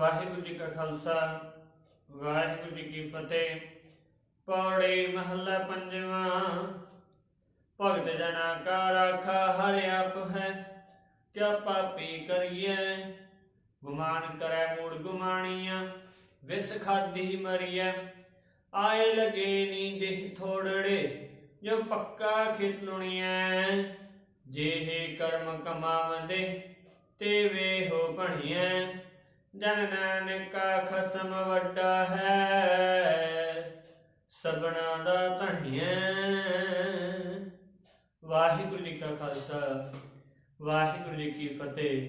ਵਾਹਿਗੁਰੂ ਜੀ ਕਾ ਖਾਲਸਾ, ਵਾਹਿਗੁਰੂ ਜੀ ਕੀ ਫਤਿਹ। ਪੌੜੇ ਮਹੱਲਾ ਪੰਜਵਾਂ, ਭਗਤ ਜਨਾ ਕਾ ਰਾਖਾ ਹਰਿ ਆਪ ਹੈ, ਕਿਆ ਪਾਪੀ ਕਰੀਏ ਗੁਮਾਨ ਕਰੈ ਮੂੜ ਗੁਮਾਣੀਆਂ, ਵਿਸ ਖਾਦੀ ਮਰੀਐ। ਆਏ ਲਗੇ ਨੀ ਦੇਹ ਥੋੜੜੇ, ਜੋ ਪੱਕਾ ਖਿਤ ਲੁਣੀਐ। ਜੇ ਕਰਮ ਕਮਾਵੰਦੇ, ਤੇ ਵੇ ਹੋ ਭਣੀਐ ਜਨ ਨਾਨਕਾ ਖਸਮ ਵੱਡਾ ਹੈ ਸਬਣਾ ਦਾ ਧਣੀਐ। ਵਾਹਿਗੁਰੂ ਜੀ ਕਾ ਖਾਲਸਾ, ਵਾਹਿਗੁਰੂ ਜੀ ਕੀ ਫਤਿਹ।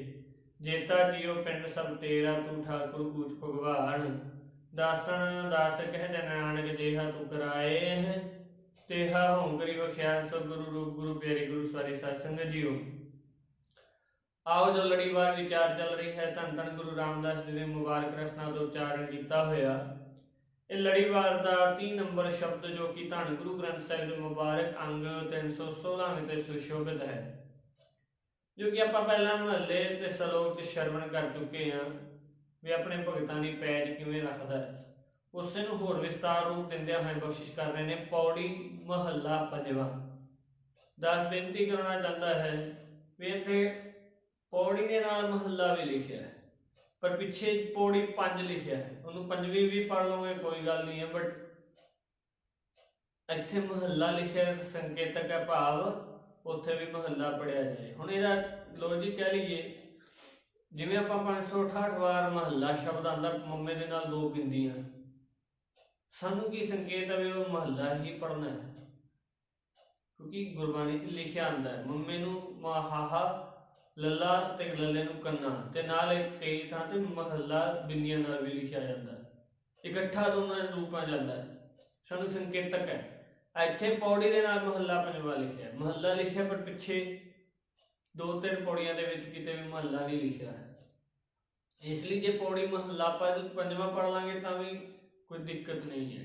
ਜੇਤਾ ਜੀਓ ਪਿੰਡ ਸਭ ਤੇਰਾ ਤੂੰ ਠਾਕੁਰ ਕੂਚ ਭਗਵਾਨ। ਦਾਸਨ ਦਾਸ ਕਹਿ ਜਨ ਨਾਨਕ ਜੇਹਾ ਤੂੰ ਕਰਾਏ। ਤੇਹਾ ਹੋਂਗਰੀ ਵਖਿਆ ਸਭ ਗੁਰੂ ਰੂਪ ਗੁਰੂ ਪਿਆਰੇ ਗੁਰੂ ਸਵਾਰੀ ਸਤਸੰਗ ਜੀਓ। ਆਓ ਜੋ ਲੜੀਵਾਰ ਵਿਚਾਰ ਚੱਲ ਰਹੀ ਹੈ, ਧੰਨ ਧੰਨ ਗੁਰੂ ਰਾਮਦਾਸ ਜੀ ਦੇ ਮੁਬਾਰਕ ਰਸਨਾ ਤੋਂ ਉਚਾਰਨ ਕੀਤਾ ਹੋਇਆ। ਇਹ ਲੜੀਵਾਰ ਦਾ 3 ਨੰਬਰ ਸ਼ਬਦ ਜੋ ਕਿ ਧੰਨ ਗੁਰੂ ਗ੍ਰੰਥ ਸਾਹਿਬ ਦੇ ਮੁਬਾਰਕ ਅੰਗ 316 ਵਿੱਚ ਸੁਸ਼ੋਭਿਤ ਹੈ। ਜੋ ਕਿ ਆਪਾਂ ਪਹਿਲਾਂ ਮਹੱਲੇ ਤੇ ਸਲੋਕ ਸ਼ਰਵਣ ਕਰ ਚੁੱਕੇ ਹਾਂ ਵੀ ਆਪਣੇ ਭਗਤਾਂ ਦੀ ਪੈਜ ਕਿਵੇਂ ਰੱਖਦਾ ਹੈ। ਉਸੇ ਨੂੰ ਹੋਰ ਵਿਸਤਾਰ ਰੂਪ ਦਿੰਦਿਆਂ ਹੋਏ ਬਖਸ਼ਿਸ਼ ਕਰ ਰਹੇ ਨੇ ਪੌੜੀ ਮਹੱਲਾ ਪੰਜਵਾਂ। ਦਾਸ ਬੇਨਤੀ ਕਰਨਾ ਚਾਹੁੰਦਾ ਹੈ ਵੀ ਇੱਥੇ ਪੌੜੀ ਦੇ ਨਾਲ ਮਹੱਲਾ ਵੀ ਲਿਖਿਆ ਹੈ। ਪਰ ਪਿੱਛੇ ਪੌੜੀ ਪੰਜ ਲਿਖਿਆ ਹੈ। ਉਹਨੂੰ ਪੰਜਵੀਂ ਵੀ ਪੜ ਲਓਗੇ, ਕੋਈ ਗੱਲ ਨਹੀਂ ਹੈ ਬਟ ਇੱਥੇ ਮਹੱਲਾ ਲਿਖਿਆ ਸੰਕੇਤਕ ਹੈ ਭਾਵ, ਉੱਥੇ ਵੀ ਮਹੱਲਾ ਪੜਿਆ ਜਾਏ। ਹੁਣ ਇਹਦਾ ਲੋਜਿਕ ਕਹਿ ਲਈਏ, ਜਿਵੇਂ ਆਪਾਂ 568 ਵਾਰ ਮਹੱਲਾ ਸ਼ਬਦ ਆਂਦਾ ਮੰਮੇ ਦੇ ਨਾਲ ਦੋ ਬਿੰਦੀਆਂ ਸਾਨੂੰ ਕੀ ਸੰਕੇਤ ਹੈ ਵੀ ਉਹ ਮਹੱਲਾ ਹੀ ਪੜਨਾ ਹੈ? ਕਿਉਂਕਿ ਗੁਰਬਾਣੀ 'ਚ ਲਿਖਿਆ ਆਂਦਾ ਹੈ, ਮੰਮੇ ਨੂੰ ਮਹਾਹਾ ਲੱਲਾ ਤੇ ਲੱਲੇ ਨੂੰ ਕੰਨਾ, ਤੇ ਨਾਲ ਇੱਕ ਕਈ ਥਾਂ ਤੇ ਮਹੱਲਾ ਬਿੰਦੀਆਂ ਨਾਲ ਵੀ ਲਿਖਿਆ ਜਾਂਦਾ ਹੈ। ਇਕੱਠਾ ਦੋਨਾਂ ਰੂਪਾਂ ਜਾਂਦਾ ਹੈ। ਸਾਨੂੰ ਸੰਕੇਤਕ ਹੈ। ਇੱਥੇ ਪੌੜੀ ਦੇ ਨਾਲ ਮਹੱਲਾ ਪੰਜਵਾਂ ਲਿਖਿਆ ਹੈ। ਮਹੱਲਾ ਲਿਖਿਆ ਪਰ ਪਿੱਛੇ ਦੋ ਤਿੰਨ ਪੌੜੀਆਂ ਦੇ ਵਿੱਚ ਕਿਤੇ ਵੀ ਮਹੱਲਾ ਨਹੀਂ ਲਿਖਿਆ ਹੈ। ਇਸ ਲਈ ਜੇ ਪੌੜੀ ਮਹੱਲਾ ਪੰਜ ਪੰਜਵਾਂ ਪੜ ਲਾਂਗੇ ਤਾਂ ਵੀ ਕੋਈ ਦਿੱਕਤ ਨਹੀਂ ਹੈ,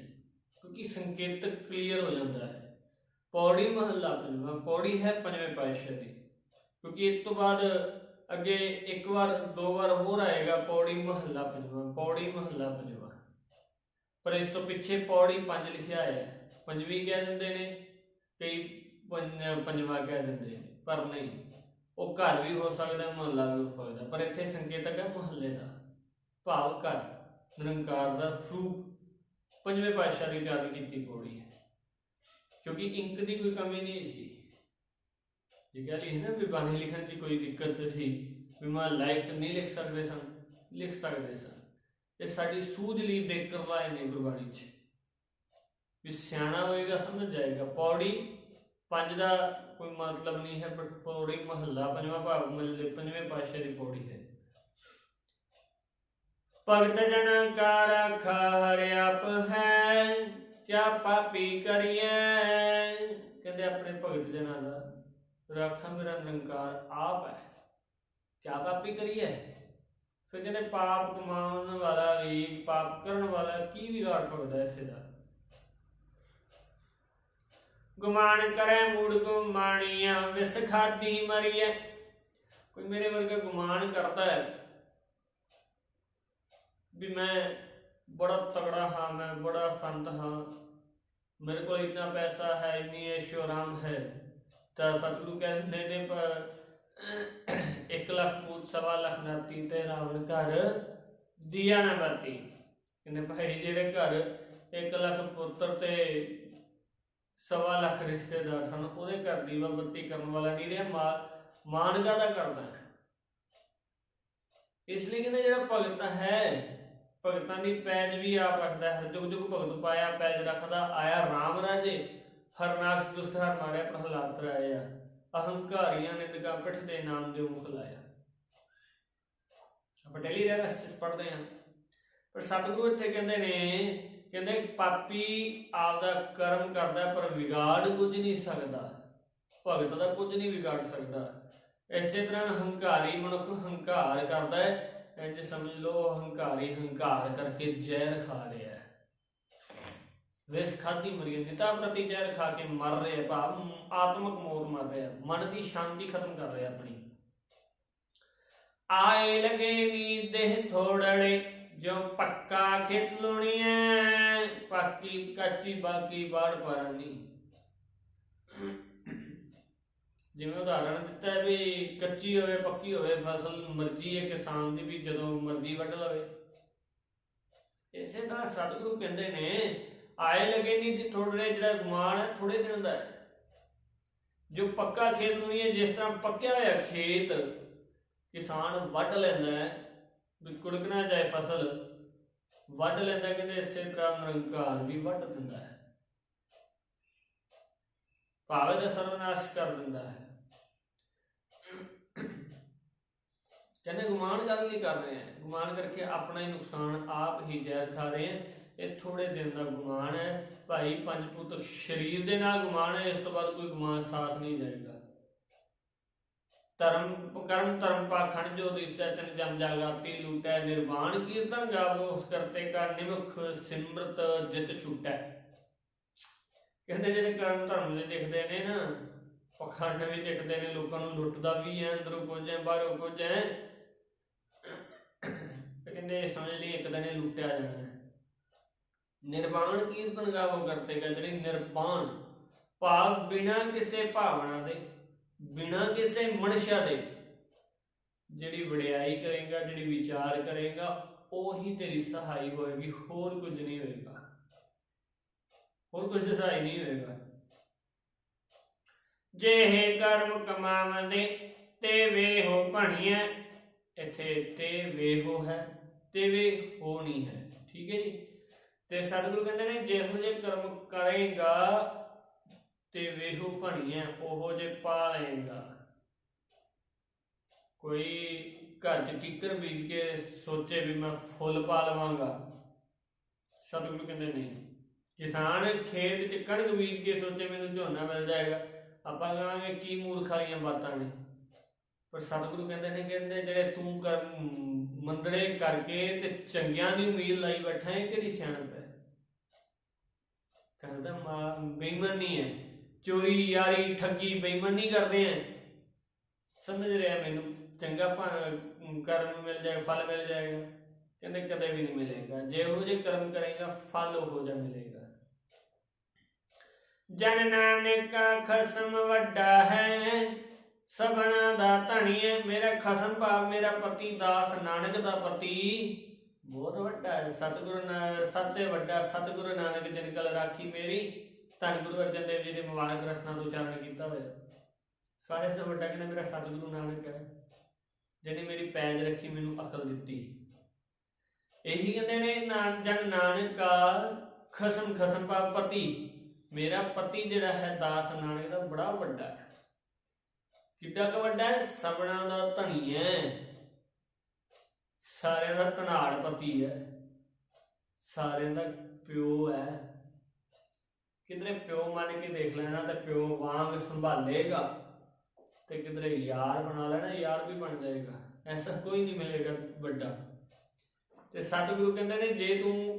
ਕਿਉਂਕਿ ਸੰਕੇਤਕ ਕਲੀਅਰ ਹੋ ਜਾਂਦਾ ਹੈ। ਪੌੜੀ ਮਹੱਲਾ ਪੰਜਵਾਂ, ਪੌੜੀ ਹੈ ਪੰਜਵੇਂ ਪਾਤਸ਼ਾਹ ਦੀ। ਕਿਉਂਕਿ ਇਸ ਤੋਂ ਬਾਅਦ ਅੱਗੇ ਇੱਕ ਵਾਰ, ਦੋ ਵਾਰ ਹੋਰ ਆਏਗਾ ਪੌੜੀ ਮਹੱਲਾ ਪੰਜਵਾਂ, ਪੌੜੀ ਮਹੱਲਾ ਪੰਜਵਾਂ। ਪਰ ਇਸ ਤੋਂ ਪਿੱਛੇ ਪੌੜੀ ਪੰਜ ਲਿਖਿਆ ਹੈ। ਪੰਜਵੀਂ ਕਹਿ ਦਿੰਦੇ ਨੇ ਕਈ ਪੰਜਵਾਂ ਕਹਿ ਦਿੰਦੇ ਨੇ, ਪਰ ਨਹੀਂ। ਉਹ ਘਰ ਵੀ ਹੋ ਸਕਦਾ, ਮਹੱਲਾ ਵੀ ਹੋ ਸਕਦਾ, ਪਰ ਇੱਥੇ ਸੰਕੇਤਕ ਹੈ ਮਹੱਲੇ ਦਾ। ਭਾਵ ਘਰ, ਨਿਰੰਕਾਰ ਦਾ ਸਰੂਪ। ਪੰਜਵੇਂ ਪਾਤਸ਼ਾਹ ਦੀ ਉਚਾਰਨ ਕੀਤੀ ਪੌੜੀ ਹੈ। ਕਿਉਂਕਿ ਇੰਕ ਦੀ ਕੋਈ ਕਮੀ ਨਹੀਂ ਸੀ। ਇਹ ਕਹਿ ਲਈ ਹੈ ਨਾ ਵੀ ਬਾਣੀ ਲਿਖਣ 'ਚ ਕੋਈ ਦਿੱਕਤ ਸੀ, ਵੀ ਮੈਂ ਲਾਇਕ ਨਹੀਂ ਲਿਖ ਸਕਦੇ ਸਨ, ਲਿਖ ਸਕਦੇ ਸਨ। ਇਹ ਸਾਡੀ ਸੂਝ ਲਈ ਬੇਕਰ ਨੇ ਗੁਰਬਾਣੀ 'ਚ। ਵੀ ਸਿਆਣਾ ਹੋਏਗਾ, ਸਮਝ ਜਾਏਗਾ। ਪੌੜੀ ਪੰਜ ਦਾ ਕੋਈ ਮਤਲਬ ਨਹੀਂ ਹੈ, ਪਰ ਪੌੜੀ ਮਹੱਲਾ, ਪੰਜਵਾਂ ਭਾਵ ਮਹੱਲੇ, ਪੰਜਵੇਂ ਪਾਤਸ਼ਾਹ ਦੀ ਪੌੜੀ ਹੈ। ਭਗਤ ਜਨ ਕਾ ਰਖਾ ਹਰਿ ਆਪ ਹੈ, ਕਿਆ ਪਾਪੀ ਕਰੀਏ ਕਹਿੰਦੇ ਆਪਣੇ ਭਗਤ ਜਨਾਂ ਦਾ ਰਾਖਾ ਮੇਰਾ ਨਿਰੰਕਾਰ ਆਪ ਹੈ ਕਿਆ ਪਾਪੀ ਕਰੀਏ ਫਿਰ ਕਹਿੰਦੇ ਪਾਪ ਕਮਾਉਣ ਵਾਲਾ ਵੀ ਪਾਪ ਕਰਨ ਵਾਲਾ ਕੀ ਵਿਗਾੜ ਸਕਦਾ ਹੈ ਇਸੇ ਦਾ ਗੁਮਾਨ ਕਰੇ ਮੂੜ ਗੁਮਾਣੀਆਂ ਵਿਸ ਖਾਦੀ ਮਰੀਏ ਕੋਈ ਮੇਰੇ ਵਰਗਾ ਗੁਮਾਨ ਕਰਦਾ ਹੈ ਵੀ ਮੈਂ ਬੜਾ ਤਗੜਾ ਹਾਂ ਮੈਂ ਬੜਾ ਸੰਤ ਹਾਂ ਮੇਰੇ ਕੋਲ ਇਤਨਾ ਪੈਸਾ ਹੈ ਇੰਨੀ ਐਸ਼ੋ ਆਰਾਮ ਹੈ ਤਾਂ ਸਤਿਗੁਰੂ ਕਹਿੰਦੇ ਨੇ ਇੱਕ ਲੱਖ ਪੂਤ ਸਵਾ ਲੱਖ ਨਾਤੀ ਤੇ ਰਾਵਣ ਘਰ ਦੀਆ ਨਾ ਬਾਤੀ ਕਹਿੰਦੇ ਭਾਈ ਜਿਹੜੇ ਘਰ 1 ਲੱਖ ਪੁੱਤਰ ਤੇ ਸਵਾ ਲੱਖ ਰਿਸ਼ਤੇਦਾਰ ਸਨ, ਉਹਦੇ ਘਰ ਦੀਵਾ ਬੱਤੀ ਕਰਨ ਵਾਲਾ ਨਹੀਂ ਰਿਹਾ, ਮਾ- ਦਾ ਕਰਦਾ ਹੈ। ਇਸ ਲਈ ਕਹਿੰਦੇ ਜਿਹੜਾ ਭਗਤ ਹੈ, ਭਗਤਾਂ ਦੀ ਪੈਜ ਵੀ ਆਪ ਰੱਖਦਾ ਹੈ ਜੁਗ ਜੁਗ ਭਗਤ ਪਾਇਆ, ਪੈਜ ਰੱਖਦਾ, ਆਇਆ RAM ਰਾਜੇ। ਹਰਨਾਕਸ਼ ਦੁਸ਼ਟ ਹਰ ਮਾਰਿਆ ਪ੍ਰਹਲਾਦ ਤਰਾਇਆ ਅਹੰਕਾਰੀਆਂ ਨੇ ਨਿਗਾਹ ਪਿੱਠ ਦੇ ਨਾਮ ਦੇ ਮੁਖ ਲਾਇਆ। ਆਪਾਂ ਡੇਲੀ ਰੈਸ ਚ ਪੜ੍ਹਦੇ ਪਰ ਸਤਿਗੁਰੂ ਇੱਥੇ ਕਹਿੰਦੇ ਨੇ, ਕਹਿੰਦੇ ਪਾਪੀ ਆਪਦਾ ਕਰਮ ਕਰਦਾ ਪਰ ਵਿਗਾੜ ਕੁਝ ਨਹੀਂ ਸਕਦਾ। ਭਗਤ ਦਾ ਕੁਝ ਨਹੀਂ ਵਿਗਾੜ ਸਕਦਾ। ਇਸੇ ਤਰ੍ਹਾਂ ਹੰਕਾਰੀ ਮਨੁੱਖ ਹੰਕਾਰ ਕਰਦਾ ਹੈ। ਇੰਜ ਸਮਝ ਲਓ, ਹੰਕਾਰੀ ਹੰਕਾਰ ਕਰਕੇ ਜ਼ਹਿਰ ਖਾ ਰਿਹਾ ਹੈ। ਵਿਸ ਖਾਦੀ ਮਰੀ ਨਿਤਾ ਪ੍ਰਤੀ ਜ਼ਹਿਰ ਖਾ ਕੇ ਮਰ ਰਿਹਾ ਹੈ, ਭਾਵ ਆਤਮਕ ਮੌਤ ਮਰ ਰਿਹਾ ਹੈ, ਮਨ ਦੀ ਸ਼ਾਂਤੀ ਖਤਮ ਕਰ ਰਿਹਾ ਆਪਣੀ। ਆਏ ਲਗੇ ਨੀ ਦੇਹ ਥੋੜੜੇ ਜੋ ਪੱਕਾ ਖੇਤ ਲੋਣੀਐ ਪੱਕੀ ਕੱਚੀ ਬਾਕੀ ਬਾੜ ਪਰਾਨੀ ਜਿਵੇਂ ਉਦਾਹਰਣ ਦਿੱਤਾ ਹੈ ਵੀ ਕੱਚੀ ਹੋਵੇ ਪੱਕੀ ਹੋਵੇ ਫਸਲ ਮਰਜ਼ੀ ਹੈ ਕਿਸਾਨ ਦੀ ਵੀ ਜਦੋਂ ਮਰਜ਼ੀ ਵੱਢ ਲਵੇ। ਇਸੇ ਤਰ੍ਹਾਂ ਸਤਿਗੁਰੂ ਕਹਿੰਦੇ ਨੇ ਆਏ ਲਗੇ ਨਹੀਂ ਦੀ ਥੋੜੇ ਜਿਹੜਾ ਗੁਮਾਨ ਹੈ ਥੋੜੇ ਦਿਨ ਦਾ ਹੈ। ਜੋ ਪੱਕਾ ਖੇਤ ਨੂੰ ਹੈ ਜਿਸ ਤਰ੍ਹਾਂ ਪੱਕਿਆ ਹੋਇਆ ਖੇਤ, ਕਿਸਾਨ ਵੱਢ ਲੈਂਦਾ ਹੈ, ਵੀ ਕੁੜਕ ਜਾਏ ਫਸਲ, ਵੱਢ ਲੈਂਦਾ, ਕਹਿੰਦੇ ਇਸੇ ਤਰ੍ਹਾਂ ਨਿਰੰਕਾਰ ਵੀ ਵੱਢ ਦਿੰਦਾ ਹੈ। ਭਾਵੇਂ ਦਾ ਸਰਵਨਾਸ਼ ਕਰ ਦਿੰਦਾ ਹੈ। ਕਹਿੰਦੇ ਗੁਮਾਨ ਗੱਲ ਨਹੀਂ ਕਰ ਰਹੇ ਹੈ ਗੁਮਾਨ ਕਰਕੇ ਆਪਣਾ ਹੀ ਨੁਕਸਾਨ ਆਪ ਹੀ ਜ਼ਹਿਰ ਖਾ ਰਹੇ ਹੈ। ਇਹ ਥੋੜੇ ਦਿਨ ਦਾ ਗੁਮਾਨ ਹੈ। ਭਾਈ ਪੰਜ ਪੁੱਤ ਸਰੀਰ ਦੇ ਨਾਲ ਗੁਮਾਨ ਹੈ, ਇਸ ਤੋਂ ਬਾਅਦ ਕੋਈ ਗੁਮਾਨ ਸਾਥ ਨਹੀਂ ਜਾਏਗਾ ਧਰਮ, ਕਰਮ ਧਰਮ ਪਾਖੰਡ ਜੋ ਦਿਸੈ, ਤਨ ਜਮ ਜਾਗਾਤੀ ਲੂਟੈ, ਨਿਰਵਾਣ ਕੀਰਤਨ ਗਾਵੋ, ਉਸ ਕਰਤੇ ਕਾ ਨਿਮਖ, ਸਿਮਰਤ ਜਿਤ ਛੂਟੈ। ਕਹਿੰਦੇ ਜਿਹੜੇ ਕਰਮ ਧਰਮ ਦੇ ਦਿਖਦੇ ਨੇ ਨਾ, ਪਖੰਡ ਵੀ ਦਿਖਦੇ ਨੇ, ਲੋਕਾਂ ਨੂੰ ਲੁੱਟਦਾ ਵੀ ਹੈ, ਅੰਦਰੋਂ ਕੁਝ ਹੈ, ਬਾਹਰੋਂ ਕੁਝ ਹੈ। ਕਹਿੰਦੇ ਇਹ ਸਮਝ ਲਈ ਇੱਕ ਦਿਨ ਇਹ ਲੁੱਟਿਆ ਜਾਣਾ ਨਿਰਵਾਣ ਕੀਰਤਨ ਗਾਵੋ ਕਰਤੇ ਕਾ ਜਿਹੜੀ ਨਿਰਵਾਣ। ਭਾਵ ਬਿਨਾ ਕਿਸੇ ਭਾਵਨਾ ਦੇ, ਬਿਨਾ ਕਿਸੇ ਮਨਸ਼ਾ ਦੇ ਜਿਹੜੀ ਵਡਿਆਈ ਕਰੇਗਾ, ਜਿਹੜੀ ਵਿਚਾਰ ਕਰੇਗਾ, ਉਹੀ ਤੇਰੀ ਸਹਾਈ ਹੋਏਗੀ, ਹੋਰ ਕੁਝ ਨਹੀਂ ਹੋਏਗਾ। ਹੋਰ ਕੁਝ ਸਹਾਈ ਨਹੀਂ ਹੋਏਗਾ। ਜੇ ਕਰਮ ਕਮਾਵੰਦੇ, ਤੇ ਵੇਹੋ ਭਣੀਐ, ਇੱਥੇ ਤੇ ਵੇਹੋ ਹੈ, ਤੇ ਵੇ ਹੋ ਨਹੀਂ ਹੈ। ਠੀਕ ਹੈ ਜੀ? ਤੇ ਸਤਿਗੁਰੂ ਕਹਿੰਦੇ ਨੇ, ਜਿਹੋ ਜੇ ਕਰਮ ਕਰੇਗਾ ਤੇ ਵੇਹੂ ਭਣੀਐ ਉਹੋ ਜੇ ਪਾ ਲਏਗਾ ਕੋਈ ਘਰ ਚ ਕਿੱਕਰ ਬੀਜ ਕੇ ਸੋਚੇ ਵੀ ਮੈਂ ਫੁੱਲ ਪਾ ਲਵਾਂਗਾ। ਸਤਿਗੁਰੂ ਕਹਿੰਦੇ ਨਹੀਂ। ਕਿਸਾਨ ਖੇਤ ਚ ਕਣਕ ਬੀਜ ਕੇ ਸੋਚੇ ਮੈਨੂੰ ਝੋਨਾ ਮਿਲ ਜਾਏਗਾ। ਆਪਾਂ ਕਹਾਂਗੇ, ਕੀ ਮੂਰਖ ਵਾਲੀਆਂ ਬਾਤਾਂ ਨੇ? ਪਰ ਸਤਿਗੁਰੂ ਕਹਿੰਦੇ ਨੇ ਕਹਿੰਦੇ ਜਿਹੜੇ ਤੂੰ ਕਰਮ ਮੰਦੜੇ ਕਰਕੇ ਤੇ ਚੰਗਿਆਂ ਦੀ ਉਮੀਦ ਲਾਈ ਬੈਠਾ ਹੈ ਕਿਹੜੀ ਸਿਆਣਪ ਹੈ? ਕਹਿੰਦਾ, ਮਾ, ਬੇਈਮਾਨ ਨਹੀਂ ਹੈ। ਚੋਰੀ, ਯਾਰੀ, ਠੱਗੀ ਬੇਈਮਾਨੀ ਕਰਦੇ ਆ ਸਮਝ ਰਿਹਾ ਮੈਨੂੰ, ਚੰਗਾ ਕਰਮ ਮਿਲ ਜਾਏਗਾ, ਫਲ ਮਿਲ ਜਾਏਗਾ। ਕਹਿੰਦੇ, ਕਦੇ ਵੀ ਨਹੀਂ ਮਿਲੇਗਾ। ਜੇ ਉਹ ਜੇ ਕਰਮ ਕਰੇਗਾ, ਫਲ ਉਹ ਜਾ ਮਿਲੇਗਾ। ਜਨ ਨਾਨਕ ਖਸਮ ਵੱਡਾ ਹੈ। ਸਭਨਾ ਦਾ ਧਣੀ ਹੈ ਮੇਰਾ ਖਸਮ ਭਾਵ ਮੇਰਾ ਪਤੀ ਦਾਸ ਨਾਨਕ ਦਾ ਪਤੀ। ਬਹੁਤ ਵੱਡਾ ਹੈ, ਸਤਿਗੁਰੂ ਨਾ, ਸਭ ਤੋਂ ਵੱਡਾ ਸਤਿਗੁਰੂ ਨਾਨਕ ਜਿਨ ਕਲ ਰਾਖੀ ਮੇਰੀ, ਧੰਨ ਗੁਰੂ ਅਰਜਨ ਦੇਵ ਜੀ ਦੇ ਮੁਬਾਰਕ ਰਸਨਾ ਤੋਂ ਉਚਾਰਨ ਕੀਤਾ ਹੋਇਆ। ਸਾਰੇ ਤੋਂ ਵੱਡਾ ਕਹਿੰਦਾ ਮੇਰਾ ਸਤਿਗੁਰੂ ਨਾਨਕ ਹੈ, ਜਿਹਨੇ ਮੇਰੀ ਪੈਜ ਰੱਖੀ, ਮੈਨੂੰ ਅਕਲ ਦਿੱਤੀ। ਇਹੀ ਕਹਿੰਦੇ ਨੇ, ਨਾਨ, ਜਨ ਨਾਨਕ, ਖਸਮ ਖਸਮ ਪਾ ਪਤੀ। ਮੇਰਾ ਪਤੀ ਜਿਹੜਾ ਹੈ, ਦਾਸ ਨਾਨਕ ਦਾ ਬੜਾ ਵੱਡਾ ਹੈ। ਕਿੱਡਾ ਕ ਵੱਡਾ ਹੈ? ਸਭਨਾ ਦਾ ਧਣੀ ਹੈ। ਸਾਰਿਆਂ ਦਾ ਧਨਾੜ ਪਤੀ ਹੈ। ਸਾਰਿਆਂ ਦਾ ਪਿਓ ਹੈ। ਕਿਧਰੇ ਪਿਓ ਮੰਨ ਕੇ ਦੇਖ ਲੈਣਾ ਤੇ ਪਿਓ ਵਾਂਗ ਸੰਭਾਲੇਗਾ ਤੇ ਕਿਧਰੇ ਯਾਰ ਬਣਾ ਲੈਣਾ, ਯਾਰ ਵੀ ਬਣ ਜਾਏਗਾ। ਐਸਾ ਕੋਈ ਨਹੀਂ ਮਿਲੇਗਾ ਵੱਡਾ। ਤੇ ਸਤਿਗੁਰੂ ਕਹਿੰਦੇ ਨੇ, ਜੇ ਤੂੰ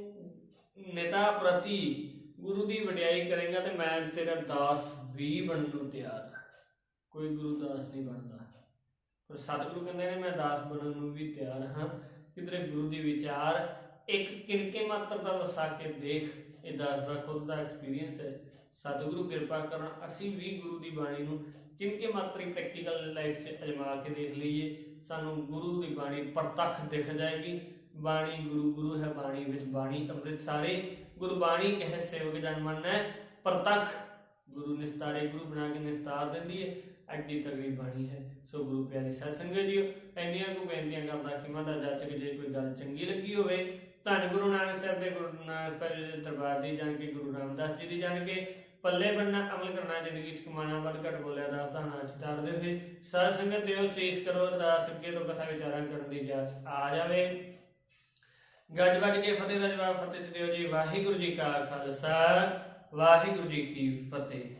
ਨੇਤਾ ਪ੍ਰਤੀ ਗੁਰੂ ਦੀ ਵਡਿਆਈ ਕਰੇਗਾ ਤੇ ਮੈਂ ਤੇਰਾ ਦਾਸ ਵੀ ਬਣਨ ਨੂੰ ਤਿਆਰ ਹਾਂ। ਕੋਈ ਗੁਰੂ ਦਾਸ ਨਹੀਂ ਬਣਦਾ। ਪਰ ਸਤਿਗੁਰੂ ਕਹਿੰਦੇ ਨੇ, ਮੈਂ ਦਾਸ ਬਣਨ ਨੂੰ ਵੀ ਤਿਆਰ ਹਾਂ। ਕਿਧਰੇ ਗੁਰੂ ਦੀ ਵਿਚਾਰ ਇੱਕ ਕਿਨਕੇ ਮਾਤਰ ਦਾ ਵਸਾ ਕੇ ਦੇਖ, ਇਹ ਦਾਸ ਦਾ ਖੁਦ ਦਾ ਐਕਸਪੀਰੀਅੰਸ ਹੈ। ਸਤਿਗੁਰੂ ਕਿਰਪਾ ਕਰਨ, ਅਸੀਂ ਵੀ ਗੁਰੂ ਦੀ ਬਾਣੀ ਨੂੰ ਕਿਨਕੇ ਮਾਤਰੀ ਪ੍ਰੈਕਟੀਕਲ ਲਾਈਫ 'ਚ ਅਜਮਾ ਕੇ ਦੇਖ ਲਈਏ। ਸਾਨੂੰ ਗੁਰੂ ਦੀ ਬਾਣੀ ਪ੍ਰਤੱਖ ਦਿਖ ਜਾਏਗੀ। ਬਾਣੀ ਗੁਰੂ ਗੁਰੂ ਹੈ, ਬਾਣੀ ਵਿੱਚ ਬਾਣੀ ਅੰਮ੍ਰਿਤ ਸਾਰੇ ਗੁਰੂ ਬਾਣੀ ਕਹੇ ਸੇਵਕ ਜਨ ਮੰਨੈ, ਪ੍ਰਤੱਖ। ਗੁਰੂ ਨਿਸਤਾਰੇ ਗੁਰੂ ਬਣਾ ਕੇ ਨਿਸਤਾਰ ਦਿੰਦੀ ਹੈ। ਐਡੀ ਤਗੜੀ ਬਾਣੀ ਹੈ। ਸੋ ਗੁਰੂ ਪਿਆਰੇ ਸਾਧ ਸੰਗਤ ਜੀਓ, ਇੰਨੀਆਂ ਕੁ ਬੇਨਤੀਆਂ ਕਰਦਾ ਕਿ ਮਾਤਾ ਜਾਚਕ ਜੇ ਕੋਈ ਗੱਲ ਚੰਗੀ ਲੱਗੀ ਹੋਵੇ, ਧੰਨ ਗੁਰੂ ਨਾਨਕ ਸਾਹਿਬ ਦੇ ਗੁਰੂ ਨਾਨਕ ਸਾਹਿਬ ਦੇ ਦਰਬਾਰ ਦੀ ਜਾਣ ਕੇ, ਗੁਰੂ ਰਾਮਦਾਸ ਜੀ ਦੀ ਜਾਣ ਕੇ, ਪੱਲੇ ਬੰਨਾ ਅਮਲ ਕਰਨਾ, ਜ਼ਿੰਦਗੀ ਚ ਕਮਾਣਾ ਵੱਧ ਘੱਟ ਬੋਲਿਆ ਦਾ ਧਾਨਾ ਚਤਾਰਦੇ ਹੋਏ ਸਾਧ ਸੰਗਤ ਦਿਓ, ਸੀਸ ਕਰੋ, ਅਰਦਾਸ ਅੱਗੇ ਤੋਂ ਕਥਾ ਵਿਚਾਰਾਂ ਕਰਨ ਦੀ ਜਾਚ ਆ ਜਾਵੇ। ਗੱਜ ਵੱਜ ਕੇ ਫਤਿਹ ਦਾ ਜਵਾਬ ਫਤਿਹ ਚ ਦਿਓ ਜੀ, ਵਾਹਿਗੁਰੂ ਜੀ ਕਾ ਖਾਲਸਾ, ਵਾਹਿਗੁਰੂ ਜੀ ਕੀ ਫਤਿਹ।